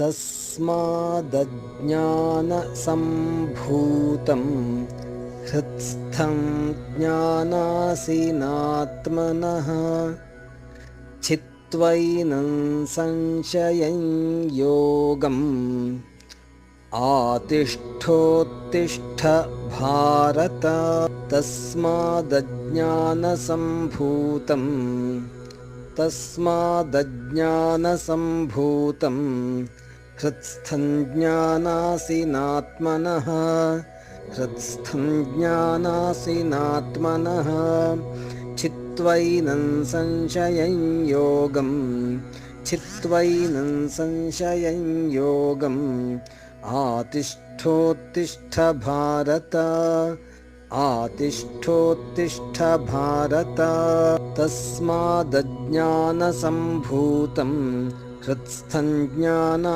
तस्मादज्ञानसम्भूतं हृत्स्थं ज्ञानासीनात्मनः चित्त्वैनं संशयं योगम् आतिष्ठोत्तिष्ठ भारत तस्मादज्ञानसम्भूतं तस्मादज्ञानसम्भूतं हृत्स्थं ज्ञानासीनात्मनः हृत्स्थं ज्ञानासीनात्मनः चित्त्वैनं संशयं योगम्। चित्त्वैनं संशयं योगम्। आतिष्ठोत्तिष्ठ भारत। आतिष्ठोत्तिष्ठ भारत। तस्मादज्ञानसम्भूतं ज्ञाना